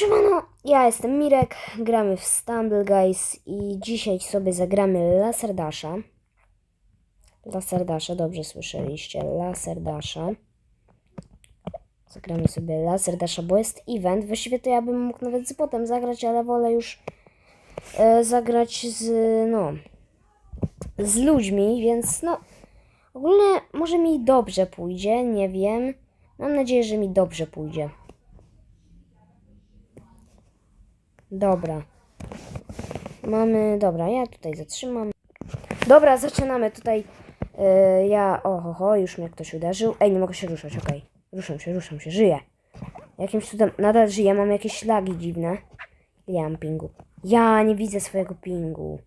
siemano, ja jestem Mirek, gramy w Stumble Guys i dzisiaj sobie zagramy Laserdasha. Laserdasha, dobrze słyszeliście, Laserdasha. Zagramy sobie Laserdasha, bo jest event. Właściwie to ja bym mógł nawet z botem zagrać, ale wolę już e, zagrać z, no, z ludźmi, więc no, ogólnie może mi dobrze pójdzie, nie wiem. Mam nadzieję, że mi dobrze pójdzie. Dobra. Mamy, dobra, ja tutaj zatrzymam. Dobra, zaczynamy tutaj. Yy, ja, oho, ho, już mnie ktoś uderzył. Ej, nie mogę się ruszać, okej. Ruszam się, ruszam się, żyję. Jakimś cudem, nadal żyję, mam jakieś lagi dziwne. Ja mam pingu. Ja nie widzę swojego pingu.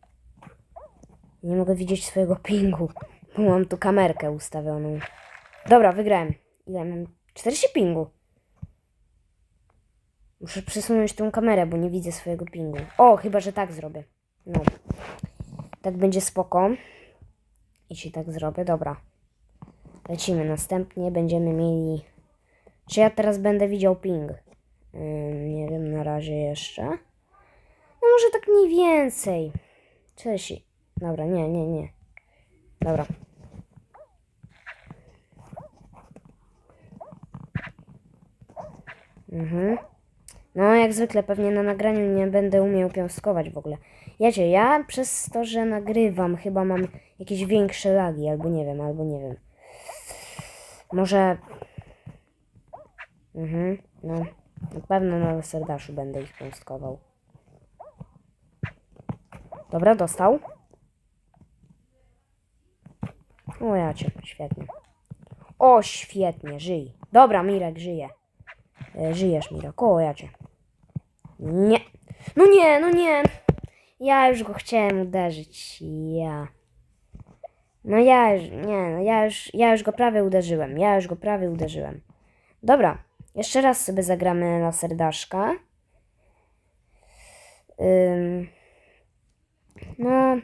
Nie mogę widzieć swojego pingu, bo mam tu kamerkę ustawioną. Dobra, wygrałem. Ile mam? 40 pingu. Muszę przesunąć tą kamerę, bo nie widzę swojego pingu. O, chyba, że tak zrobię. No. Tak będzie spoko. Jeśli tak zrobię, dobra. Lecimy. Następnie będziemy mieli... Czy ja teraz będę widział ping? Ym, nie wiem, na razie jeszcze. No może tak mniej więcej. Cześć. Dobra, nie, nie, nie. Dobra. Mhm. No, jak zwykle, pewnie na nagraniu nie będę umiał piąstkować w ogóle. Jacie, ja przez to, że nagrywam, chyba mam jakieś większe lagi, albo nie wiem, albo nie wiem. Może... Mhm, no. Na pewno na serdaszu będę ich piąstkował. Dobra, dostał. O, jacie, świetnie. O, świetnie, żyj. Dobra, Mirek, żyje. E, Żyjesz, Mirek. O, ja cię. Nie. No nie, no nie. Ja już go chciałem uderzyć. Ja. No ja już, nie, no ja już, ja już go prawie uderzyłem. Ja już go prawie uderzyłem. Dobra. Jeszcze raz sobie zagramy na serdaszka. Ym, no.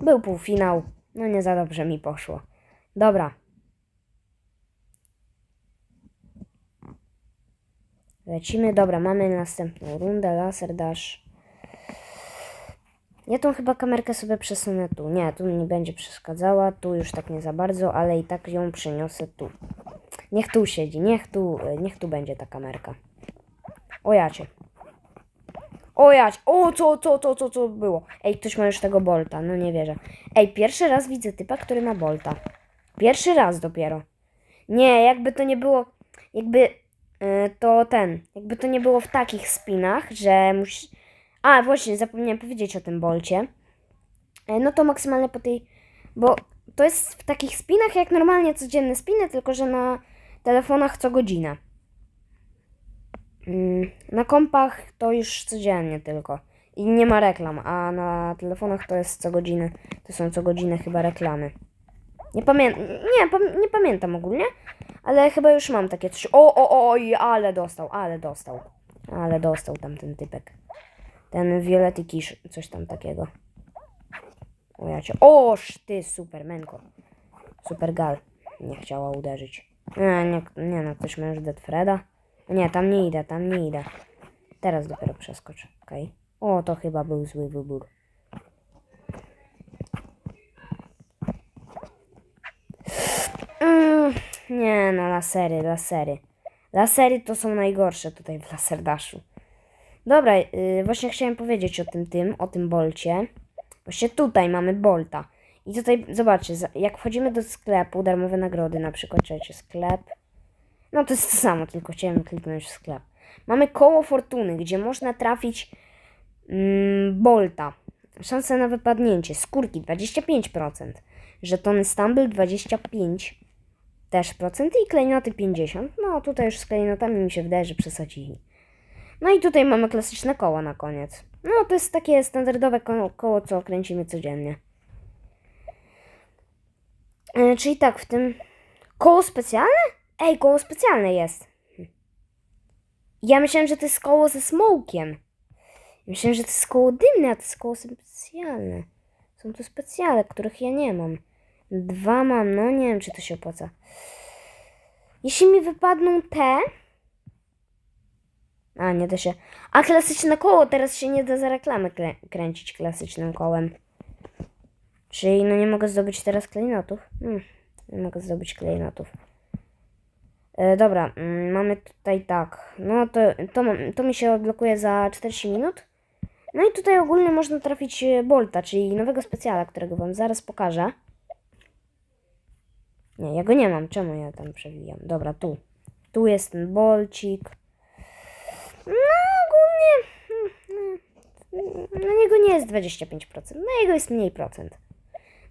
Był półfinał. No nie za dobrze mi poszło. Dobra. Lecimy, dobra, mamy następną rundę, laser dash. Ja tą chyba kamerkę sobie przesunę tu. Nie, tu nie będzie przeszkadzała, tu już tak nie za bardzo, ale i tak ją przeniosę tu. Niech tu siedzi, niech tu, niech tu będzie ta kamerka. O jacie. O jać, o co, co, co, co, co było? Ej, ktoś ma już tego bolta, no nie wierzę. Ej, pierwszy raz widzę typa, który ma bolta. Pierwszy raz dopiero. Nie, jakby to nie było, jakby E, to ten, jakby to nie było w takich spinach, że musi... A, właśnie, zapomniałem powiedzieć o tym bolcie. E, No to maksymalnie po tej... Bo to jest w takich spinach jak normalnie codzienne spiny, tylko że na telefonach co godzinę. Mm, Na kompach to już codziennie tylko. I nie ma reklam, a na telefonach to jest co godzinę. To są co godzinę chyba reklamy. Nie pamiętam, nie, pam- nie pamiętam ogólnie, ale chyba już mam takie trzy. O, o, oj, ale dostał, ale dostał. Ale dostał tam ten typek. Ten Violety Kisz, coś tam takiego. O ja cię. Oż ty, supermenko. Super gal. Nie chciała uderzyć. Nie, nie, nie no, ktoś ma już Deadfreda. Nie, tam nie idę, tam nie idę. Teraz dopiero przeskoczę, okej. O, to chyba był zły wybór. Mm, nie, no lasery, lasery. Lasery to są najgorsze tutaj w laserdaszu. Dobra, yy, właśnie chciałem powiedzieć o tym tym, o tym bolcie. Właśnie tutaj mamy bolta. I tutaj, zobaczcie, jak wchodzimy do sklepu, darmowe nagrody, na przykład, czekajcie, sklep. No to jest to samo, tylko chciałem kliknąć w sklep. Mamy koło fortuny, gdzie można trafić mm, bolta. Szansa na wypadnięcie. Skórki 25%. Żetony Stumble 25% też procent i klejnoty 50. No tutaj już z klejnotami mi się wydaje, że przesadzili. No i tutaj mamy klasyczne koło na koniec. No to jest takie standardowe ko- koło, co kręcimy codziennie. E, czyli tak, w tym koło specjalne? Ej, koło specjalne jest. Ja myślałem, że to jest koło ze smokiem. Myślałem, że to jest koło dymne, a to jest koło specjalne. Są tu specjale, których ja nie mam. Dwa mam, no nie wiem, czy to się opłaca. Jeśli mi wypadną te, A, nie da się. A, klasyczne koło, teraz się nie da za reklamę krę kręcić klasycznym kołem. Czyli no nie mogę zdobyć teraz klejnotów? Hmm, nie mogę zdobyć klejnotów. E, dobra, mm, mamy tutaj tak. No to, to, to mi się odblokuje za 40 minut. No i tutaj ogólnie można trafić e, Bolta, czyli nowego specjala, którego wam zaraz pokażę. Nie, ja go nie mam. Czemu ja tam przewijam? Dobra, tu. Tu jest ten bolcik. No ogólnie mm, na niego nie jest 25%, na jego jest mniej procent.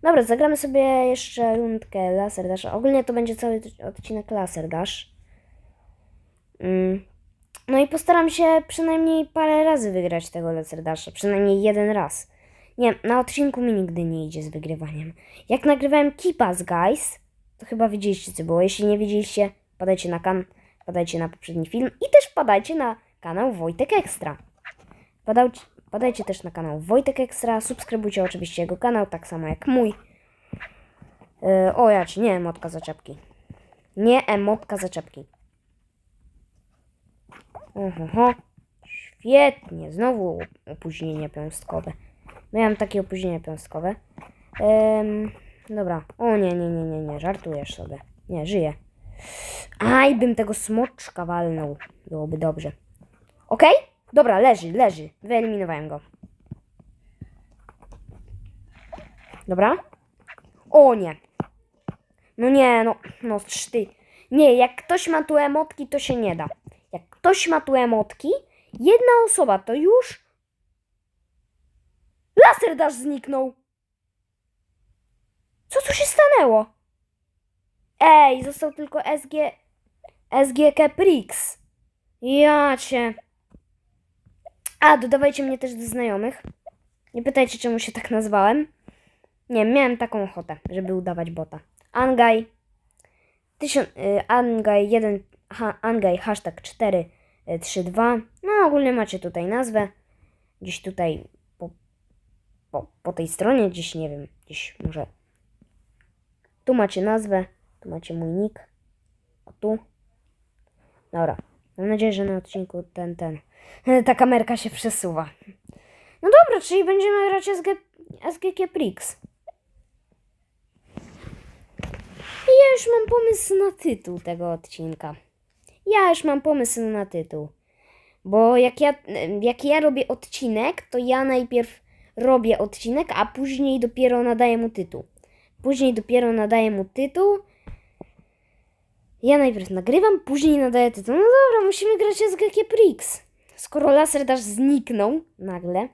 Dobra, zagramy sobie jeszcze rundkę Laser Dash. Ogólnie to będzie cały odcinek Laser Dash. Mm. No i postaram się przynajmniej parę razy wygrać tego Laser Dasha. Przynajmniej jeden raz. Nie, na odcinku mi nigdy nie idzie z wygrywaniem. Jak nagrywałem Kipas Guys, to chyba widzieliście co było. Jeśli nie widzieliście, padajcie na kan, padajcie na poprzedni film i też padajcie na kanał Wojtek Ekstra. Padajcie, padajcie też na kanał Wojtek Ekstra, subskrybujcie oczywiście jego kanał, tak samo jak mój. Yy, o ja nie emotka zaczepki. Nie emotka zaczepki. Oho, świetnie, znowu opóźnienie piąstkowe. Miałem takie opóźnienia piąstkowe. Em, dobra, o nie, nie, nie, nie, nie, żartujesz sobie. Nie, żyję. Aj, bym tego smoczka walnął. Byłoby dobrze. Okej? Dobra, leży, leży. Wyeliminowałem go. Dobra. O nie. No nie, no, no szty. Nie, jak ktoś ma tu emotki, to się nie da. Jak ktoś ma tu emotki, jedna osoba to już... Laser dash zniknął. Co tu się stanęło? Ej, został tylko SG... SG Caprix. Ja cię. A, dodawajcie mnie też do znajomych. Nie pytajcie, czemu się tak nazwałem. Nie, miałem taką ochotę, żeby udawać bota. Angaj. Tysiąc, y, Angaj 1, ha, Angaj hashtag 432. No, ogólnie macie tutaj nazwę. Gdzieś tutaj po, po, po tej stronie, gdzieś nie wiem, gdzieś może. Tu macie nazwę, tu macie mój nick. A tu. Dobra. Mam nadzieję, że na odcinku ten, ten. Ta kamerka się przesuwa. No dobra, czyli będziemy grać SG, SGK Prix. I ja już mam pomysł na tytuł tego odcinka. Ja już mam pomysł na tytuł. Bo jak ja, jak ja robię odcinek, to ja najpierw robię odcinek, a później dopiero nadaję mu tytuł. Później dopiero nadaję mu tytuł. Ja najpierw nagrywam, później nadaję tytuł. No dobra, musimy grać SGK Prix. Skoro laser dash zniknął nagle.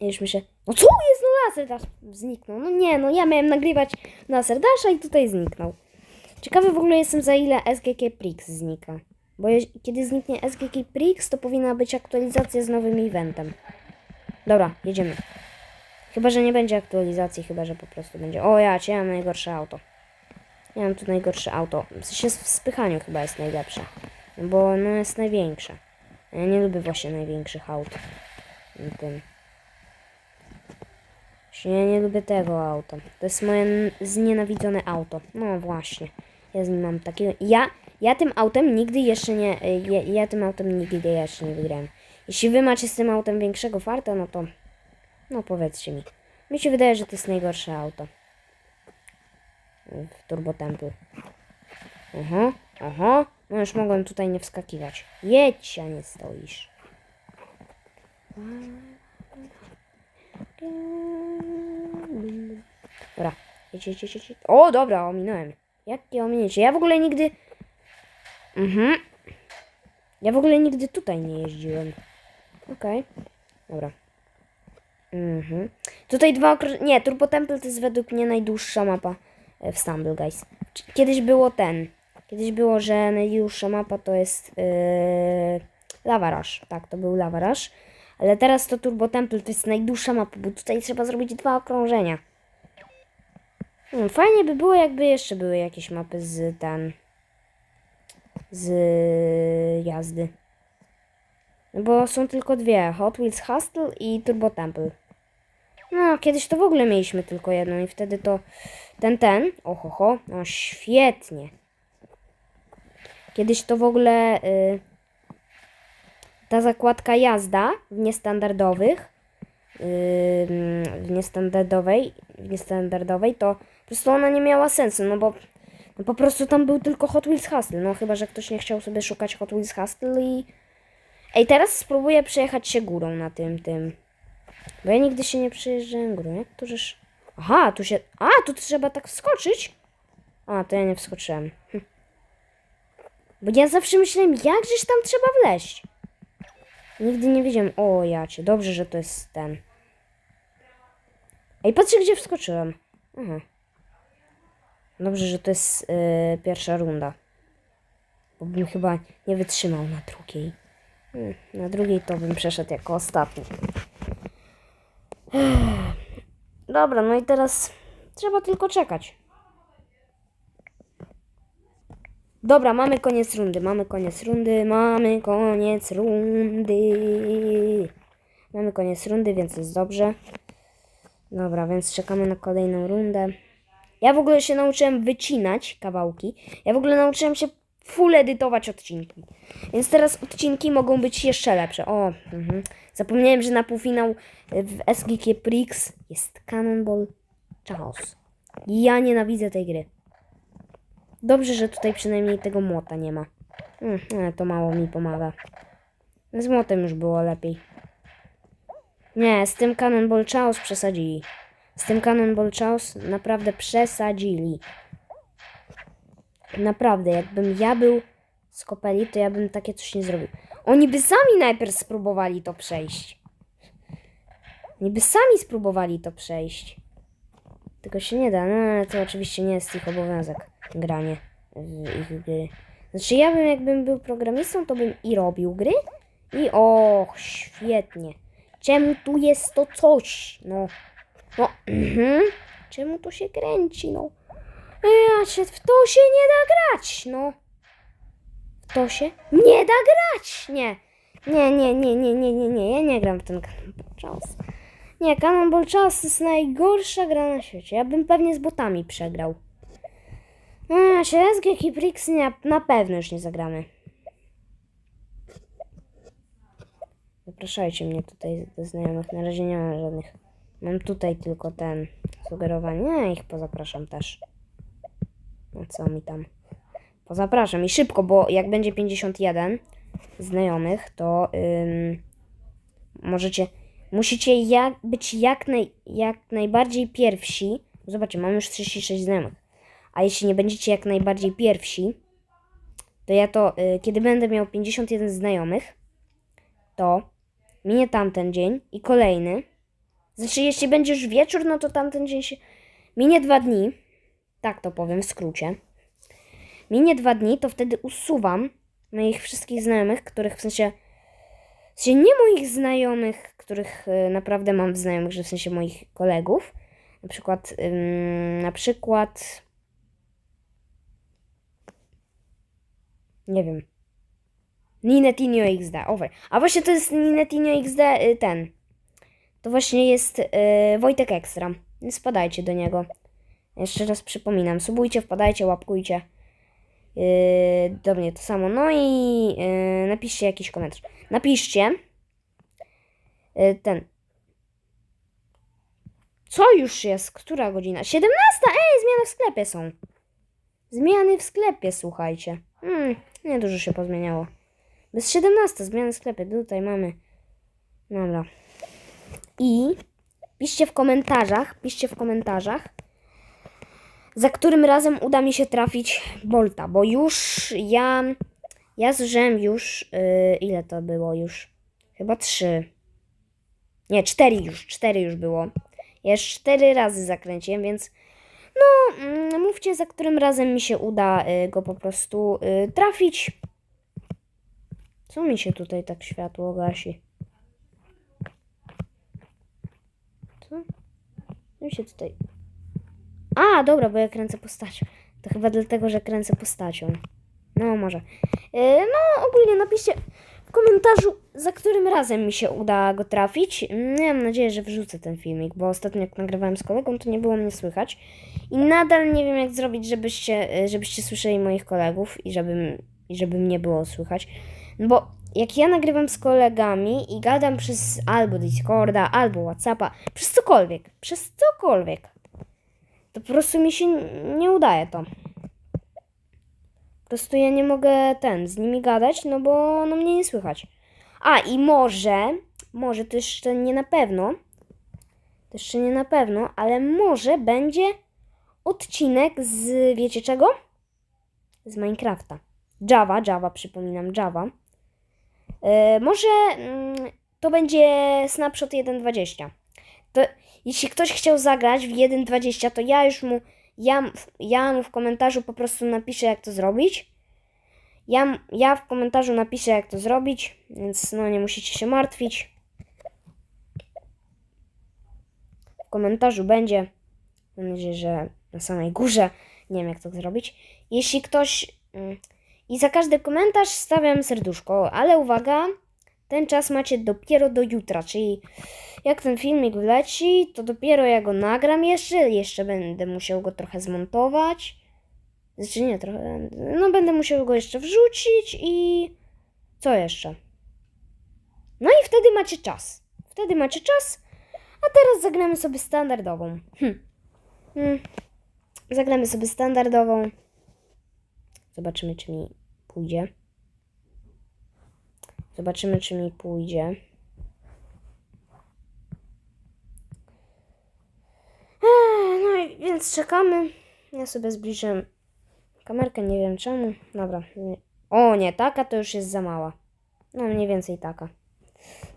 Ja już myślę, no co jest, no laser dash zniknął. No nie, no ja miałem nagrywać laser dasha i tutaj zniknął. Ciekawy w ogóle jestem za ile SGK Prix znika. Bo kiedy zniknie SGK Prix, to powinna być aktualizacja z nowym eventem. Dobra, jedziemy. Chyba, że nie będzie aktualizacji, chyba, że po prostu będzie. O ja ja mam najgorsze auto. Ja mam tu najgorsze auto. W sensie w spychaniu chyba jest najlepsze. Bo no jest największe. Ja nie lubię właśnie największych aut. Tym. Ja nie lubię tego auta. To jest moje znienawidzone auto. No właśnie. Ja z nim mam takiego. Ja, ja tym autem nigdy jeszcze nie. Ja, ja tym autem nigdy jeszcze nie wygrałem. Jeśli wy macie z tym autem większego farta, no to. No powiedzcie mi. Mi się wydaje, że to jest najgorsze auto. W Turbo Temple. Aha, aha. No już mogłem tutaj nie wskakiwać. Jedź, a nie stoisz. Dobra, jedź, jedź, jedź, jedź. O, dobra, ominąłem. Jakie ominięcie? Ja w ogóle nigdy... Mhm. Ja w ogóle nigdy tutaj nie jeździłem. Okej. Dobra. Mhm. Tutaj dwa okro... Nie, Turbo Temple to jest według mnie najdłuższa mapa e, w Stumble Guys. Kiedyś było ten. Kiedyś było, że najdłuższa mapa to jest yy, Lava Rush. Tak, to był Lava Rush. Ale teraz to Turbo Temple to jest najdłuższa mapa, bo tutaj trzeba zrobić dwa okrążenia. Hmm, fajnie by było, jakby jeszcze były jakieś mapy z ten. z jazdy. No bo są tylko dwie: Hot Wheels Hustle i Turbo Temple. No, kiedyś to w ogóle mieliśmy tylko jedną i wtedy to ten, ten, ohoho, no świetnie. Kiedyś to w ogóle, y, ta zakładka jazda w niestandardowych, yy, w niestandardowej, w niestandardowej, to po prostu ona nie miała sensu, no bo no po prostu tam był tylko Hot Wheels Hustle, no chyba, że ktoś nie chciał sobie szukać Hot Wheels Hustle i... Ej, teraz spróbuję przejechać się górą na tym, tym. Bo ja nigdy się nie przejeżdżałem górą, jak to żeż... Aha, tu się... A, tu trzeba tak wskoczyć? A, to ja nie wskoczyłem. Hm. Bo ja zawsze myślałem, jakżeż tam trzeba wleźć. Nigdy nie wiedziałem. O, jacie, dobrze, że to jest ten. Ej, patrzcie, gdzie wskoczyłem. Aha. Dobrze, że to jest yy, pierwsza runda. Bo bym chyba nie wytrzymał na drugiej. Hmm, na drugiej to bym przeszedł jako ostatni. Dobra, no i teraz trzeba tylko czekać. Dobra, mamy koniec rundy, mamy koniec rundy, mamy koniec rundy. Mamy koniec rundy, więc jest dobrze. Dobra, więc czekamy na kolejną rundę. Ja w ogóle się nauczyłem wycinać kawałki. Ja w ogóle nauczyłem się full edytować odcinki. Więc teraz odcinki mogą być jeszcze lepsze. O, mhm. zapomniałem, że na półfinał w SGK Prix jest Cannonball Chaos. Ja nienawidzę tej gry. Dobrze, że tutaj przynajmniej tego młota nie ma. Mm, to mało mi pomaga. Z młotem już było lepiej. Nie, z tym Cannonball Chaos przesadzili. Z tym Cannonball Chaos naprawdę przesadzili. Naprawdę, jakbym ja był z kopeli, to ja bym takie coś nie zrobił. Oni by sami najpierw spróbowali to przejść. Oni by sami spróbowali to przejść. Tylko się nie da, no to oczywiście nie jest ich obowiązek granie w ich gry. Znaczy ja bym jakbym był programistą, to bym i robił gry i och, świetnie. Czemu tu jest to coś? No, no, mhm. Czemu to się kręci, no? Ja się, w to się nie da grać, no. W to się nie da grać, nie. Nie, nie, nie, nie, nie, nie, nie, ja nie gram w ten Cannonball Chaos. Nie, Cannonball to jest najgorsza gra na świecie. Ja bym pewnie z botami przegrał. A, się SG Prix nie, na pewno już nie zagramy. Zapraszajcie mnie tutaj do znajomych. Na razie nie mam żadnych. Mam tutaj tylko ten sugerowanie. Ja ich pozapraszam też. No co mi tam? Pozapraszam i szybko, bo jak będzie 51 znajomych, to ym, możecie, musicie jak, być jak, naj, jak najbardziej pierwsi. Zobaczcie, mam już 36 znajomych. A jeśli nie będziecie jak najbardziej pierwsi, to ja to, y, kiedy będę miał 51 znajomych, to minie tamten dzień i kolejny. Znaczy, jeśli będzie już wieczór, no to tamten dzień się. Minie dwa dni. Tak to powiem w skrócie. Minie dwa dni, to wtedy usuwam moich wszystkich znajomych, których w sensie. W sensie nie moich znajomych, których y, naprawdę mam w znajomych, że w sensie moich kolegów. Na przykład, na przykład. Nie wiem. Ninetinio XD, over. A właśnie to jest Ninetinio XD y, ten. To właśnie jest y, Wojtek Ekstra. Więc Spadajcie do niego. Jeszcze raz przypominam. Subujcie, wpadajcie, łapkujcie. Yy, do mnie to samo. No i yy, napiszcie jakiś komentarz. Napiszcie yy, ten. Co już jest? Która godzina? 17! Ej, zmiany w sklepie są. Zmiany w sklepie, słuchajcie. Hmm, nie dużo się pozmieniało. Bez 17 zmiany w sklepie. Tutaj mamy. Dobra. I piszcie w komentarzach, piszcie w komentarzach, za którym razem uda mi się trafić Bolta, bo już ja, ja zużyłem już, yy, ile to było już? Chyba trzy. Nie, cztery już, cztery już było. Ja już cztery razy zakręciłem, więc no, mm, mówcie, za którym razem mi się uda y, go po prostu y, trafić. Co mi się tutaj tak światło gasi? Co? Mi się tutaj... A, dobra, bo ja kręcę postacią. To chyba dlatego, że kręcę postacią. No, może. Yy, no, ogólnie napiszcie w komentarzu, za którym razem mi się uda go trafić. Mm, Ja mam nadzieję, że wrzucę ten filmik, bo ostatnio jak nagrywałem z kolegą, to nie było mnie słychać. I nadal nie wiem, jak zrobić, żebyście, y, żebyście słyszeli moich kolegów i żeby, żeby mnie było słychać. No bo jak ja nagrywam z kolegami i gadam przez albo Discorda, albo Whatsappa, przez cokolwiek, przez cokolwiek, to po prostu mi się nie udaje to. Po prostu ja nie mogę ten, z nimi gadać, no bo no mnie nie słychać. A i może, może to jeszcze nie na pewno, to jeszcze nie na pewno, ale może będzie odcinek z, wiecie czego? Z Minecrafta. Java, Java, przypominam, Java. E, może mm, to będzie snapshot 1.20. Jeśli ktoś chciał zagrać w 1.20, to ja już mu, ja, ja mu w komentarzu po prostu napiszę, jak to zrobić. Ja, ja w komentarzu napiszę, jak to zrobić, więc no nie musicie się martwić. W komentarzu będzie. Mam nadzieję, że na samej górze. Nie wiem, jak to zrobić. Jeśli ktoś. mm, I za każdy komentarz stawiam serduszko, ale uwaga, ten czas macie dopiero do jutra, czyli jak ten filmik wleci, to dopiero ja go nagram jeszcze, jeszcze będę musiał go trochę zmontować. Znaczy nie, trochę, no będę musiał go jeszcze wrzucić i co jeszcze? No i wtedy macie czas. Wtedy macie czas, a teraz zagramy sobie standardową. Hm. Hmm. Zagramy sobie standardową. Zobaczymy, czy mi pójdzie. Zobaczymy, czy mi pójdzie. Ech, No i więc czekamy. Ja sobie zbliżę kamerkę, nie wiem czemu. Dobra. O nie, taka to już jest za mała. No mniej więcej taka.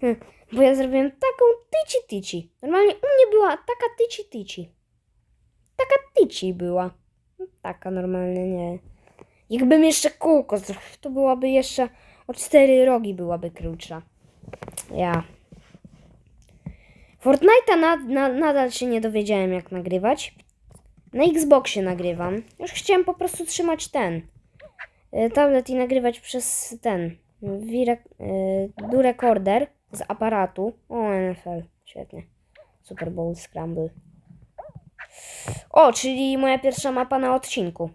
Hm, Bo ja zrobiłem taką tyci tyci. Normalnie u mnie była taka tyci tyci. Taka tyci była. Taka normalnie nie. Jakbym jeszcze kółko zrobił, to byłaby jeszcze o cztery rogi byłaby krótsza. Ja. Fortnite'a nad, na, nadal się nie dowiedziałem jak nagrywać. Na Xboxie nagrywam. Już chciałem po prostu trzymać ten y, tablet i nagrywać przez ten y, do recorder z aparatu. O, NFL, świetnie. Super Bowl Scramble. O, czyli moja pierwsza mapa na odcinku.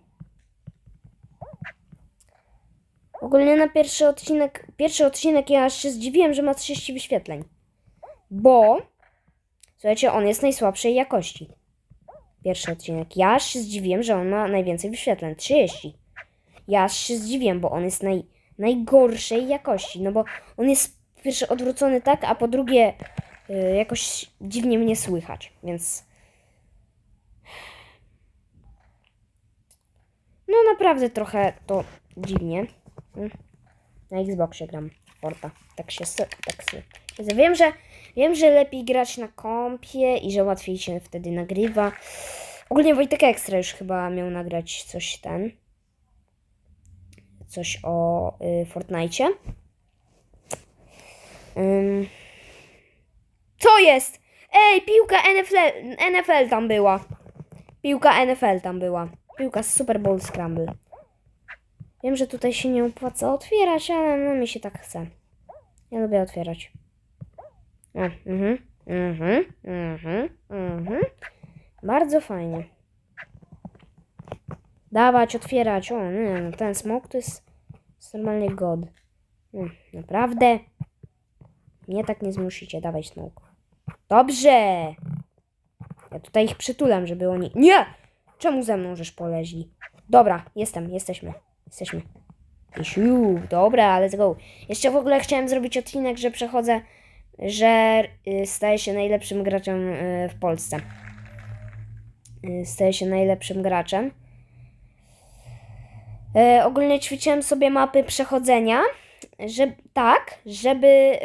Ogólnie na pierwszy odcinek, pierwszy odcinek ja aż się zdziwiłem, że ma 30 wyświetleń. Bo, słuchajcie, on jest najsłabszej jakości. Pierwszy odcinek. Ja aż się zdziwiłem, że on ma najwięcej wyświetleń. 30. Ja aż się zdziwiłem, bo on jest naj, najgorszej jakości. No bo on jest po pierwsze odwrócony tak, a po drugie y, jakoś dziwnie mnie słychać. Więc no naprawdę trochę to dziwnie. Na Xboxie gram Forta. Tak się s- tak siedzę. Wiem, że wiem, że lepiej grać na kompie i że łatwiej się wtedy nagrywa. Ogólnie Wojtek Ekstra już chyba miał nagrać coś ten. Coś o y, Fortnite. Ym. Co jest? Ej, piłka NFL, NFL tam była. Piłka NFL tam była. Piłka Super Bowl Scramble. Wiem, że tutaj się nie opłaca otwierać, ale no mi się tak chce. Ja lubię otwierać. Mhm, mhm, mhm, mhm. Bardzo fajnie. Dawać, otwierać. O, nie, no ten smok to jest, jest normalnie god. Mm, naprawdę? Mnie tak nie zmusicie. Dawaj smok. Dobrze! Ja tutaj ich przytulam, żeby oni... Nie! Czemu ze mną żeś poleźli? Dobra, jestem, jesteśmy. Jesteśmy. Siu, dobra, let's go. Jeszcze w ogóle chciałem zrobić odcinek, że przechodzę, że y, staję się najlepszym graczem y, w Polsce. Y, staję się najlepszym graczem. Ogólnie ćwiczyłem sobie mapy przechodzenia, że, tak, żeby,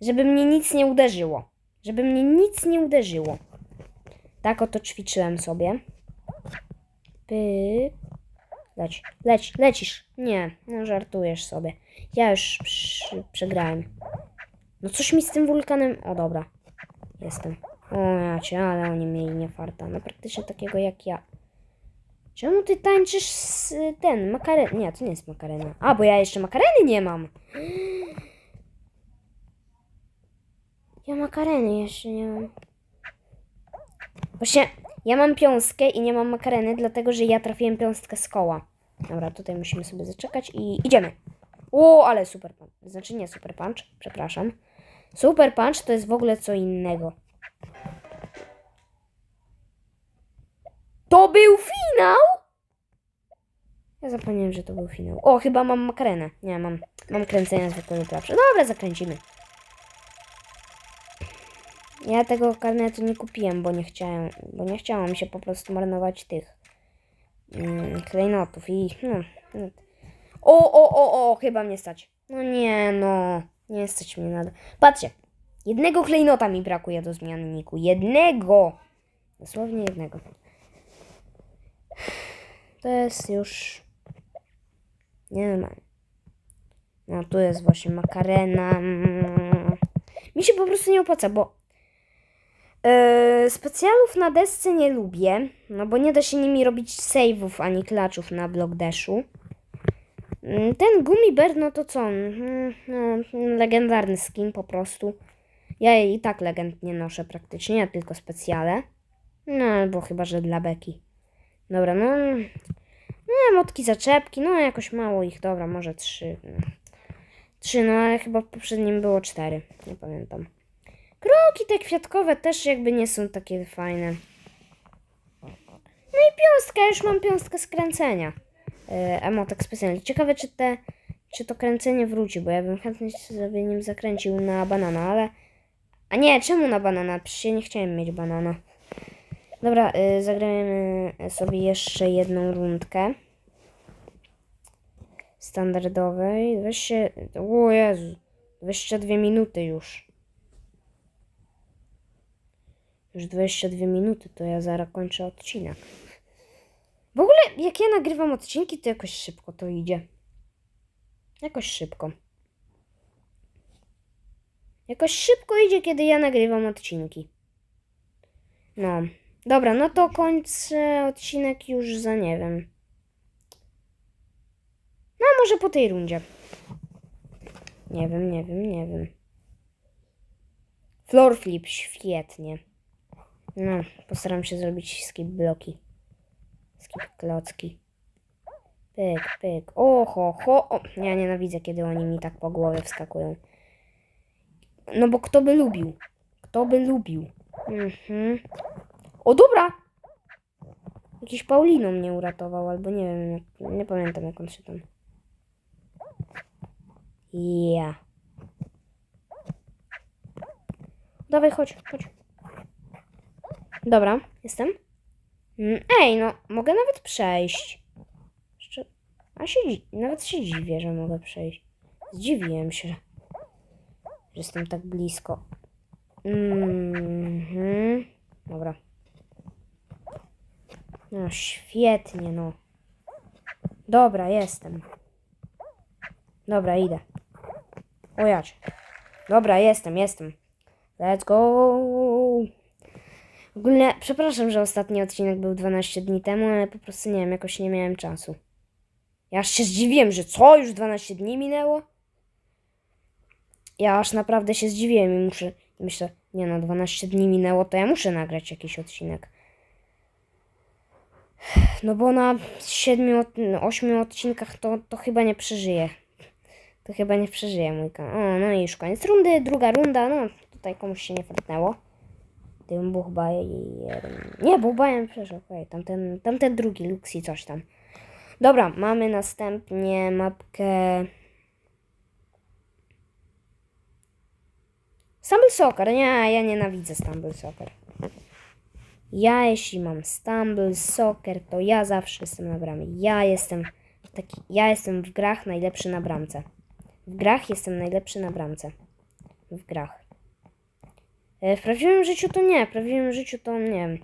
żeby mnie nic nie uderzyło. Żeby mnie nic nie uderzyło. Tak oto ćwiczyłem sobie. Pyk. Leć, leć, lecisz. Nie, no żartujesz sobie. Ja już przegrałem. No coś mi z tym wulkanem... O, dobra. Jestem. O, ja cię, ale oni mieli nie farta. No praktycznie takiego jak ja. Czemu ty tańczysz z ten, makarena? Nie, to nie jest makarena. A, bo ja jeszcze makareny nie mam. Ja makareny jeszcze nie mam. Właśnie, ja mam piąstkę i nie mam makareny, dlatego że ja trafiłem piąstkę z koła. Dobra, tutaj musimy sobie zaczekać i idziemy. O, ale super punch. Znaczy nie super punch, przepraszam. Super punch to jest w ogóle co innego. To był finał? Ja zapomniałem, że to był finał. O, chyba mam makrenę. Nie, mam, mam kręcenia zwykłego klapsza. Dobra, zakręcimy. Ja tego karnetu nie kupiłem, bo nie chciałem, bo nie chciałam się po prostu marnować tych mm, klejnotów i no, no. O, o, o, o, chyba mnie stać. No nie, no, nie stać mnie nada. Patrzcie, jednego klejnota mi brakuje do zmienniku. Jednego! Dosłownie jednego. To jest już nienormalne. No, tu jest właśnie makarena. Mm. Mi się po prostu nie opłaca, bo Yy, specjalów na desce nie lubię, no bo nie da się nimi robić save'ów ani klaczów na Block Dashu. Yy, ten Gummy Bear, no to co? Yy, no, legendarny skin po prostu. Ja i tak legend nie noszę praktycznie, ja tylko specjale. No albo chyba, że dla Beki. Dobra, no... No, motki zaczepki, no jakoś mało ich, dobra, może trzy. Trzy, no ale chyba w poprzednim było cztery, nie pamiętam. Kroki te kwiatkowe też jakby nie są takie fajne. No i piąstka, już mam piąstkę skręcenia. Yy, emotek specjalny. Ciekawe, czy, te, czy to kręcenie wróci, bo ja bym chętnie sobie nim zakręcił na banana, ale... A nie, czemu na banana? Przecież ja nie chciałem mieć banana. Dobra, yy, zagrajmy sobie jeszcze jedną rundkę. Standardowej. Weź się... O Jezu. 22 minuty już. Już 22 minuty, to ja zaraz kończę odcinek. W ogóle, jak ja nagrywam odcinki, to jakoś szybko to idzie. Jakoś szybko. Jakoś szybko idzie, kiedy ja nagrywam odcinki. No. Dobra, no to kończę odcinek już za nie wiem. No, może po tej rundzie. Nie wiem, nie wiem, nie wiem. Floor flip, świetnie. No, postaram się zrobić skip bloki. Skip klocki. Pyk, pyk. Oho, ho. O, ja nienawidzę, kiedy oni mi tak po głowie wskakują. No bo kto by lubił? Kto by lubił? Mhm. O, dobra! Jakiś Paulino mnie uratował, albo nie wiem, jak, nie pamiętam jak on się tam... Ja. Dawaj, chodź, chodź. Dobra, jestem. Mm, Ej, no, mogę nawet przejść. A się, nawet się dziwię, że mogę przejść. Zdziwiłem się, że jestem tak blisko. Mhm. Dobra. No, świetnie, no. Dobra, jestem. Dobra, idę. O. Dobra, jestem, jestem. Let's go. W ogóle, przepraszam, że ostatni odcinek był 12 dni temu, ale po prostu nie wiem, jakoś nie miałem czasu. Ja aż się zdziwiłem, że co, już 12 dni minęło? Ja aż naprawdę się zdziwiłem i muszę, myślę, nie no, 12 dni minęło, to ja muszę nagrać jakiś odcinek. No bo na 7, 8 odcinkach to, to chyba nie przeżyję. To chyba nie przeżyje mój kanał. O, no i już koniec rundy, druga runda, no tutaj komuś się nie fatnęło. Tym Buchbajerem. Nie, Buchbajerem, przepraszam, okej, tamten, tamten drugi, Luxi, coś tam. Dobra, mamy następnie mapkę... Stumble Soccer, nie, ja nienawidzę Stumble Soccer. Ja jeśli mam Stumble Soccer, to ja zawsze jestem na bramie. Ja jestem taki, ja jestem w grach najlepszy na bramce. W grach jestem najlepszy na bramce. W grach. E, W prawdziwym życiu to nie, w prawdziwym życiu to nie wiem.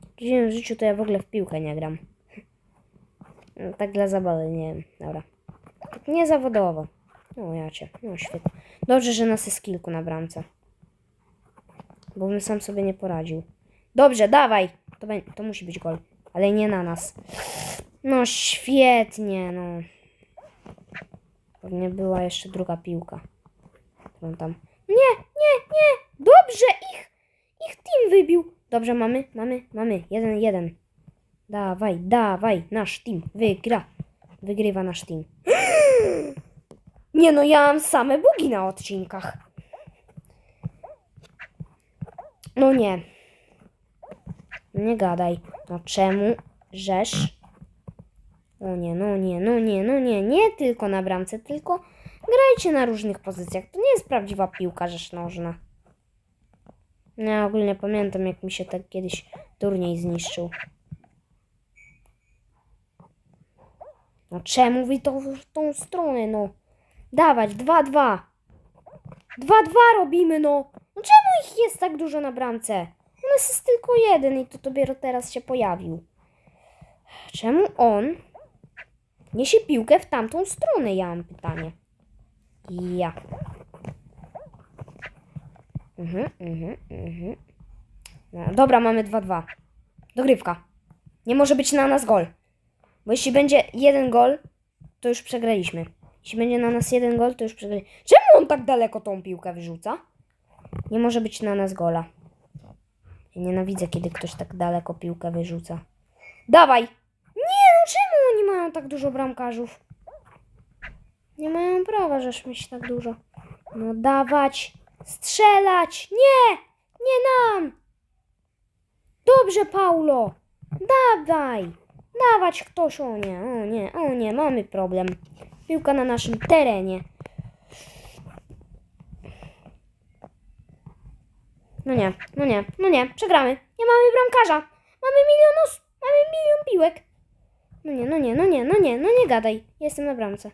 W prawdziwym życiu to ja w ogóle w piłkę nie gram. No, tak dla zabawy, nie wiem, dobra. Nie zawodowo. No ja cię, no świetnie. Dobrze, że nas jest kilku na bramce. Bo bym sam sobie nie poradził. Dobrze, dawaj! To, to musi być gol. Ale nie na nas. No świetnie, no. Pewnie była jeszcze druga piłka. Tam... Nie, nie, nie! Dobrze, ich, ich team wybił. Dobrze, mamy, mamy, mamy. Jeden, jeden. Dawaj, dawaj, nasz team wygra. Wygrywa nasz team. Nie no, ja mam same bugi na odcinkach. No nie. Nie gadaj. No czemu żeż? No nie, no nie, no nie, no nie, nie tylko na bramce, tylko grajcie na różnych pozycjach. To nie jest prawdziwa piłka rzecz nożna. Ja ogólnie pamiętam, jak mi się tak kiedyś turniej zniszczył. No czemu wy to w tą stronę, no? Dawać, 2-2. 2-2 robimy, no. No czemu ich jest tak dużo na bramce? U nas jest tylko jeden i to dopiero teraz się pojawił. Czemu on niesie piłkę w tamtą stronę? Ja mam pytanie. Ja. Mhm, mhm, mhm. No, dobra, mamy 2-2. Dogrywka. Nie może być na nas gol. Bo jeśli będzie jeden gol, to już przegraliśmy. Jeśli będzie na nas jeden gol, to już przegraliśmy. Czemu on tak daleko tą piłkę wyrzuca? Nie może być na nas gola. Ja nienawidzę, kiedy ktoś tak daleko piłkę wyrzuca. Dawaj! Nie, no czemu oni mają tak dużo bramkarzów? Nie mają prawa, żeż mieć tak dużo. No dawać! Strzelać! Nie! Nie nam! Dobrze, Paulo! Dawaj! Dawać ktoś, o nie, o nie, o nie, mamy problem. Piłka na naszym terenie. No nie, no nie, no nie, przegramy. Nie mamy bramkarza. Mamy milion os- mamy milion piłek. No nie, no nie, no nie, no nie, no nie gadaj. Jestem na bramce.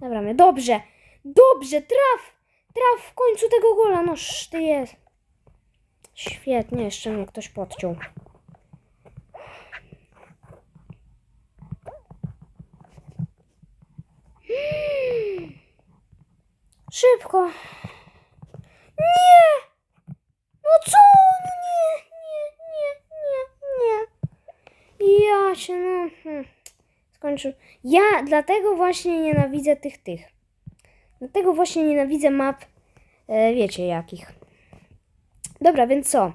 Bramie. Dobrze, dobrze, traf! Traf w końcu tego gola, noż ty jest. Świetnie, jeszcze mnie ktoś podciął. Szybko. Nie! No co? No nie, nie, nie, nie, nie. Ja się, no... Hmm. Ja dlatego właśnie nienawidzę tych, tych. Dlatego właśnie nienawidzę map, e, wiecie jakich. Dobra, więc co?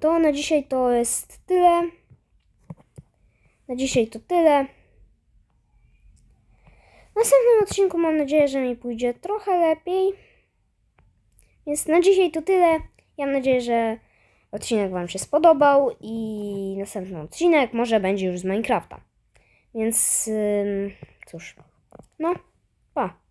To na dzisiaj to jest tyle. Na dzisiaj to tyle. W następnym odcinku mam nadzieję, że mi pójdzie trochę lepiej. Więc na dzisiaj to tyle. Ja mam nadzieję, że odcinek Wam się spodobał i następny odcinek może będzie już z Minecrafta. Więc cóż, no, pa.